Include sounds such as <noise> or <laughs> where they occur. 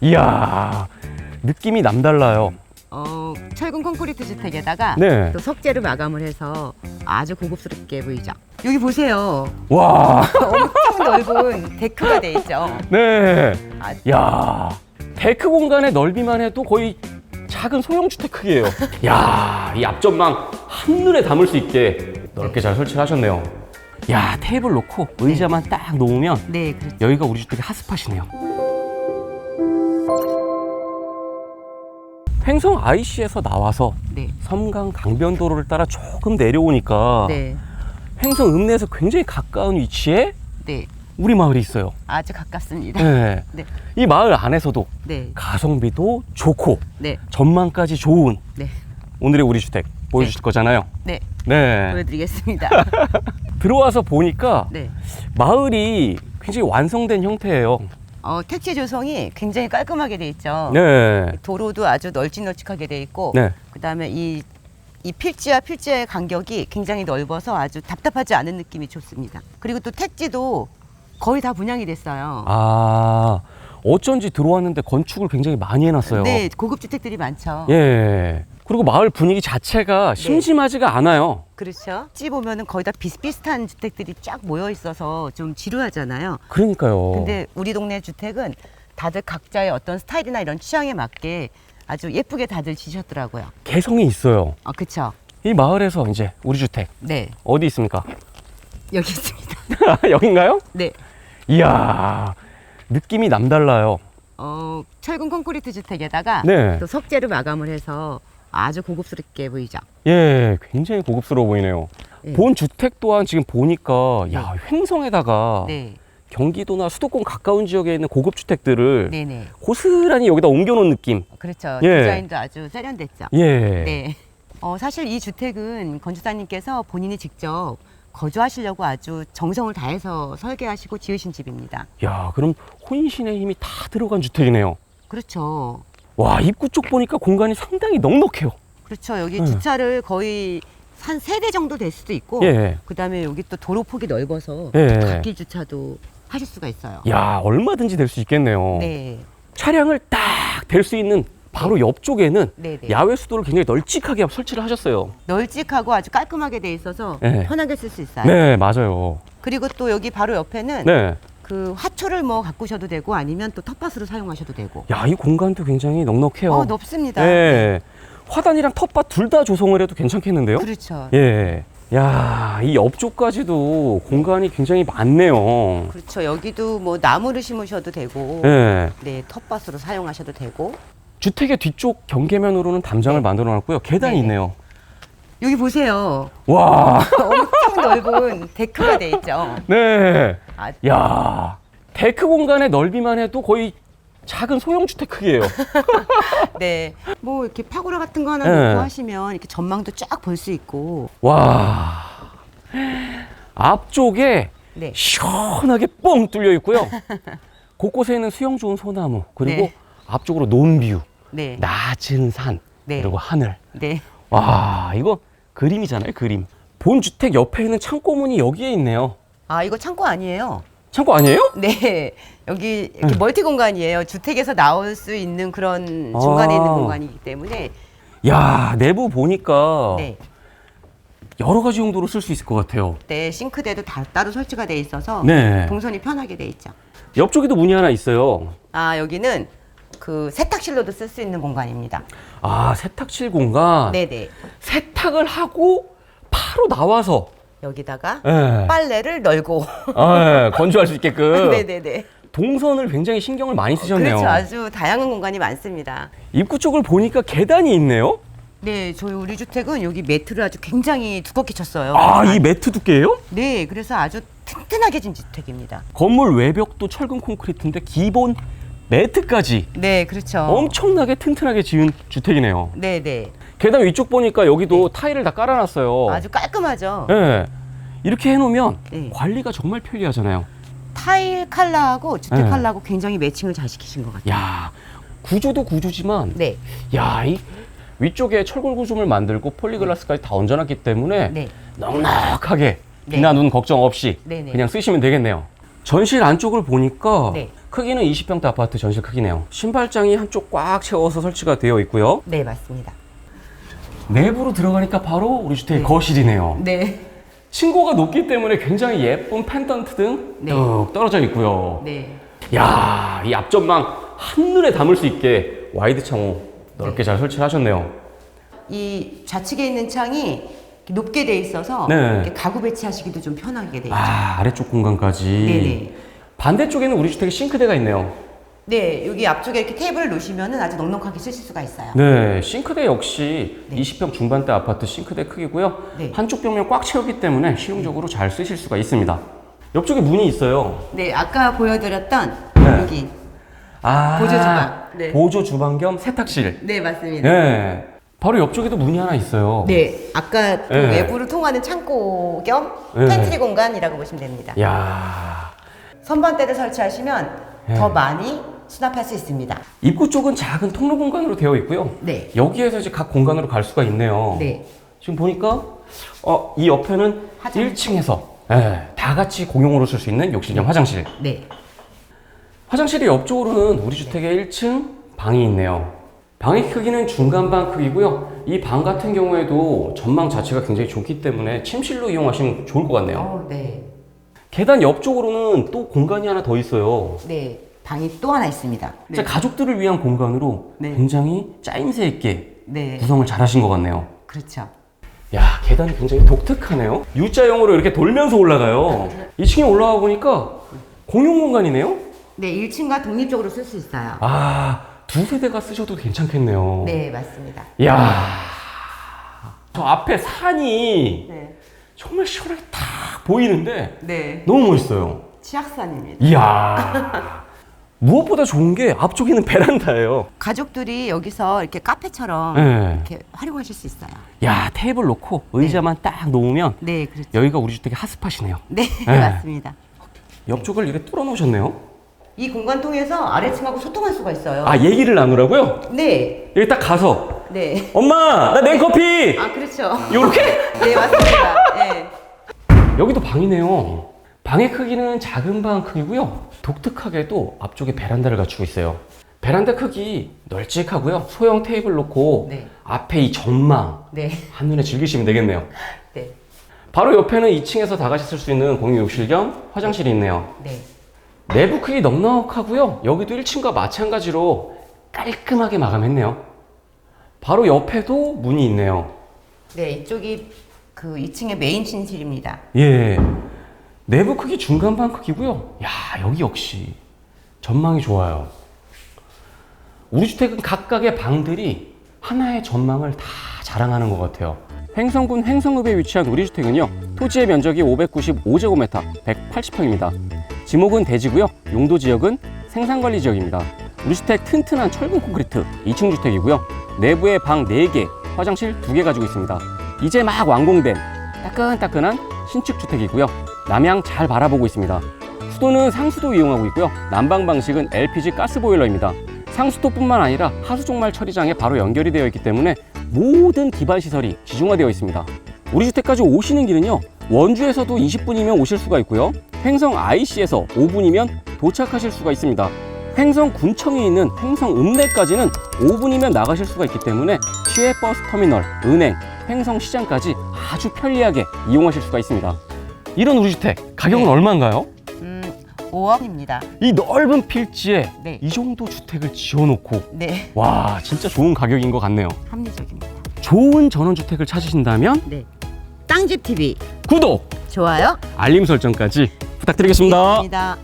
이야, 느낌이 남달라요. 어, 철근 콘크리트 주택에다가 네. 또 석재로 마감을 해서 아주 고급스럽게 보이죠. 여기 보세요. 와, <laughs> 엄청 넓은 데크가 돼 있죠. 네. 아, 야, 데크 공간의 넓이만 해도 거의 작은 소형 주택 크기예요. <laughs> 야, 이 앞전망 한눈에 담을 수 있게 넓게 잘 설치를 하셨네요. 야, 테이블 놓고 의자만 딱 놓으면 네, 그렇죠. 여기가 우리 주택의 핫스팟이네요. 횡성 IC에서 나와서 네. 섬강 강변도로를 따라 조금 내려오니까 네. 횡성 읍내에서 굉장히 가까운 위치에 네. 우리 마을이 있어요. 아주 가깝습니다. 네. 네. 이 마을 안에서도 네. 가성비도 좋고 네. 전망까지 좋은 네. 오늘의 우리 주택 보여주실 거잖아요. 네. 네. 보여드리겠습니다. <laughs> 들어와서 보니까 네. 마을이 굉장히 완성된 형태예요. 어, 택지 조성이 굉장히 깔끔하게 돼 있죠. 네. 도로도 아주 널찍널찍하게 돼 있고 네. 그다음에 이, 이 필지와 필지의 간격이 굉장히 넓어서 아주 답답하지 않은 느낌이 좋습니다. 그리고 또 택지도 거의 다 분양이 됐어요. 아, 어쩐지 들어왔는데 건축을 굉장히 많이 해놨어요. 네, 고급 주택들이 많죠. 예. 그리고 마을 분위기 자체가 심심하지가 않아요. 그렇죠. 찌 보면은 거의 다 비슷비슷한 주택들이 쫙 모여 있어서 좀 지루하잖아요. 그러니까요. 근데 우리 동네 주택은 다들 각자의 어떤 스타일이나 이런 취향에 맞게 아주 예쁘게 다들 지셨더라고요. 개성이 있어요. 아, 그렇죠. 이 마을에서 이제 우리 주택 네, 어디 있습니까? 여기 있습니다. <laughs> 여긴가요? 네. 이야, 느낌이 남달라요. 어, 철근 콘크리트 주택에다가 네. 또 석재로 마감을 해서 아주 고급스럽게 보이죠. 예, 굉장히 고급스러워 보이네요. 네. 본 주택 또한 지금 보니까 야 횡성에다가 네, 경기도나 수도권 가까운 지역에 있는 고급 주택들을 네, 네. 고스란히 여기다 옮겨놓은 느낌. 그렇죠. 예. 디자인도 아주 세련됐죠. 예. 네. 어, 사실 이 주택은 건축사님께서 본인이 직접 거주하시려고 아주 정성을 다해서 설계하시고 지으신 집입니다. 야, 그럼 혼신의 힘이 다 들어간 주택이네요. 그렇죠. 와, 입구 쪽 보니까 공간이 상당히 넉넉해요. 그렇죠. 여기 음. 주차를 거의 한 세 대 정도 될 수도 있고, 예. 그다음에 여기 또 도로 폭이 넓어서 예. 갓길 주차도 하실 수가 있어요. 야, 얼마든지 될 수 있겠네요. 네, 차량을 딱 댈 수 있는 바로 옆쪽에는 네, 네. 야외 수도를 굉장히 널찍하게 설치를 하셨어요. 널찍하고 아주 깔끔하게 돼 있어서 네. 편하게 쓸 수 있어요. 네, 맞아요. 그리고 또 여기 바로 옆에는 네. 그 화초를 뭐 가꾸셔도 되고 아니면 또 텃밭으로 사용하셔도 되고. 야, 이 공간도 굉장히 넉넉해요. 어, 넓습니다. 네. 화단이랑 텃밭 둘 다 조성을 해도 괜찮겠는데요? 그렇죠. 예. 야, 이 옆쪽까지도 공간이 굉장히 많네요. 그렇죠. 여기도 뭐 나무를 심으셔도 되고, 예. 네, 텃밭으로 사용하셔도 되고. 주택의 뒤쪽 경계면으로는 담장을 네. 만들어 놨고요. 계단이 네. 있네요. 여기 보세요. 와. <laughs> 엄청 넓은 데크가 돼 있죠. 네. 아, 야. 데크 공간의 넓이만 해도 거의 작은 소형 주택 크기예요. <laughs> 네. 뭐 이렇게 파고라 같은 거 하나 네. 놓고 하시면 이렇게 전망도 쫙 볼 수 있고. 와. 앞쪽에 네. 시원하게 뻥 뚫려 있고요. <laughs> 곳곳에는 수영 좋은 소나무 그리고 네. 앞쪽으로 논뷰, 네. 낮은 산 네. 그리고 하늘. 네. 와 이거 그림이잖아요 그림. 본 주택 옆에 있는 창고 문이 여기에 있네요. 아, 이거 창고 아니에요? 창고 아니에요? 네. 여기 이렇게 네. 멀티 공간이에요. 주택에서 나올 수 있는 그런 중간에 아. 있는 공간이기 때문에. 야 내부 보니까 네. 여러 가지 용도로 쓸 수 있을 것 같아요. 네, 싱크대도 다 따로 설치가 돼 있어서 네. 동선이 편하게 돼 있죠. 옆쪽에도 문이 하나 있어요. 아, 여기는 그 세탁실로도 쓸 수 있는 공간입니다. 아 세탁실 공간. 네, 네. 세탁을 하고 바로 나와서 여기다가 예. 빨래를 널고. 아, 예, 건조할 수 있게끔 네, 네, 네. 동선을 굉장히 신경을 많이 쓰셨네요. 그렇죠. 아주 다양한 공간이 많습니다. 입구 쪽을 보니까 계단이 있네요. 네, 저희 우리 주택은 여기 매트를 아주 굉장히 두껍게 쳤어요. 아, 이 매트 두께예요? 네, 그래서 아주 튼튼하게 진 주택입니다. 건물 외벽도 철근 콘크리트인데 기본 매트까지 네, 그렇죠. 엄청나게 튼튼하게 지은 주택이네요. 네, 네. 계단 위쪽 보니까 여기도 타일을 다 깔아놨어요. 아주 깔끔하죠. 예. 이렇게 해놓으면 네. 관리가 정말 편리하잖아요. 타일 컬러하고 주택 네. 컬러하고 굉장히 매칭을 잘 시키신 것 같아요. 야 구조도 구조지만 네, 야, 이 위쪽에 철골 구조물 만들고 폴리글라스까지 다 얹어놨기 때문에 네. 넉넉하게 네. 비나 눈 걱정 없이 네네. 그냥 쓰시면 되겠네요. 전실 안쪽을 보니까 네. 크기는 20평대 아파트 전실 크기네요. 신발장이 한쪽 꽉 채워서 설치가 되어 있고요. 네, 맞습니다. 내부로 들어가니까 바로 우리 주택의 네. 거실이네요. 네. 층고가 높기 때문에 굉장히 예쁜 펜던트 등 네. 뚝 떨어져 있고요. 네. 야, 이 앞전망 한눈에 담을 수 있게 와이드 창호 넓게 잘 설치를 하셨네요. 이 좌측에 있는 창이 이렇게 높게 돼 있어서 네. 이렇게 가구 배치하시기도 좀 편하게 돼 있죠. 아, 아래쪽 공간까지. 네네. 반대쪽에는 우리 주택에 싱크대가 있네요. 네, 여기 앞쪽에 이렇게 테이블을 놓으시면은 아주 넉넉하게 쓰실 수가 있어요. 네, 싱크대 역시 네. 20평 중반대 아파트 싱크대 크기고요. 네. 한쪽 벽면 꽉 채우기 때문에 실용적으로 잘 쓰실 수가 있습니다. 옆쪽에 문이 있어요. 네, 아까 보여드렸던 네. 여기. 아, 보조 주방. 네. 보조 주방 겸 세탁실. 네, 맞습니다. 네. 바로 옆쪽에도 문이 하나 있어요. 네, 아까 그 네. 외부를 통하는 창고 겸 네. 팬트리 공간이라고 보시면 됩니다. 야 선반대를 설치하시면 네. 더 많이 수납할 수 있습니다. 입구 쪽은 작은 통로 공간으로 되어 있고요. 네. 여기에서 이제 각 공간으로 갈 수가 있네요. 네. 지금 보니까 어, 이 옆에는 화장실. 1층에서 다 같이 공용으로 쓸 수 있는 욕실형 화장실. 네. 화장실의 옆쪽으로는 우리 주택의 1층 방이 있네요. 방의 크기는 중간 방 크기고요. 이 방 같은 경우에도 전망 자체가 굉장히 좋기 때문에 침실로 이용하시면 좋을 것 같네요. 어, 네. 계단 옆쪽으로는 또 공간이 하나 더 있어요. 네. 방이 또 하나 있습니다. 진짜 가족들을 위한 공간으로 네. 굉장히 짜임새 있게 네. 구성을 잘 하신 것 같네요. 그렇죠. 야, 계단이 굉장히 독특하네요. U자형으로 이렇게 돌면서 올라가요. 2층에 올라가 보니까 공용 공간이네요? 네, 1층과 독립적으로 쓸 수 있어요. 아, 두 세대가 쓰셔도 괜찮겠네요. 네, 맞습니다. 이야, 저 앞에 산이 네. 정말 시원하게 탁 보이는데 네. 너무 멋있어요. 치악산입니다. 이야, <laughs> 무엇보다 좋은 게 앞쪽에는 베란다예요. 가족들이 여기서 이렇게 카페처럼 네. 이렇게 활용하실 수 있어요. 야, 테이블 놓고 의자만 딱 놓으면 네, 그렇죠. 여기가 우리 주택의 핫스팟이네요. 네, 네. <laughs> 맞습니다. 옆쪽을 이렇게 뚫어 놓으셨네요. 이 공간 통해서 아래층하고 소통할 수가 있어요. 아, 얘기를 나누라고요? 네. 여기 딱 가서 네. 엄마, 나 냉커피! 아, 그렇죠. 요렇게? 네, 맞습니다. 네. 여기도 방이네요. 방의 크기는 작은 방 크기고요. 독특하게도 앞쪽에 베란다를 갖추고 있어요. 베란다 크기 널찍하고요. 소형 테이블 놓고 네. 앞에 이 전망 네. 한눈에 즐기시면 되겠네요. 네. 바로 옆에는 2층에서 다 같이 쓸 수 있는 공용 욕실 겸 화장실이 있네요. 네. 내부 크기 넉넉하고요. 여기도 1층과 마찬가지로 깔끔하게 마감했네요. 바로 옆에도 문이 있네요. 네, 이쪽이 그 2층의 메인 침실입니다. 예. 내부 크기 중간방 크기고요. 야, 여기 역시 전망이 좋아요. 우리 주택은 각각의 방들이 하나의 전망을 다 자랑하는 것 같아요. 횡성군 횡성읍에 위치한 우리 주택은요. 토지의 면적이 595제곱미터, 180평입니다. 지목은 대지고요. 용도 지역은 생산관리 지역입니다. 우리 주택 튼튼한 철근 콘크리트 2층 주택이고요. 내부에 방 4개, 화장실 2개 가지고 있습니다. 이제 막 완공된 따끈따끈한 신축 주택이고요. 남향 잘 바라보고 있습니다. 수도는 상수도 이용하고 있고요. 난방 방식은 LPG 가스 보일러입니다. 상수도뿐만 아니라 하수종말 처리장에 바로 연결이 되어 있기 때문에 모든 기반 시설이 지중화되어 있습니다. 우리 주택까지 오시는 길은요. 원주에서도 20분이면 오실 수가 있고요. 횡성 IC에서 5분이면 도착하실 수가 있습니다. 횡성 군청에 있는 횡성 읍내까지는 5분이면 나가실 수가 있기 때문에 시외 버스 터미널, 은행, 횡성 시장까지 아주 편리하게 이용하실 수가 있습니다. 이런 우리 주택 가격은 네. 얼마인가요? 음, 5억입니다. 이 넓은 필지에 네. 이 정도 주택을 지어놓고 네, 와 진짜 좋은 가격인 것 같네요. 합리적입니다. 좋은 전원주택을 찾으신다면 네. 땅집 TV 구독, 좋아요. 알림 설정까지 부탁드리겠습니다. 있습니다.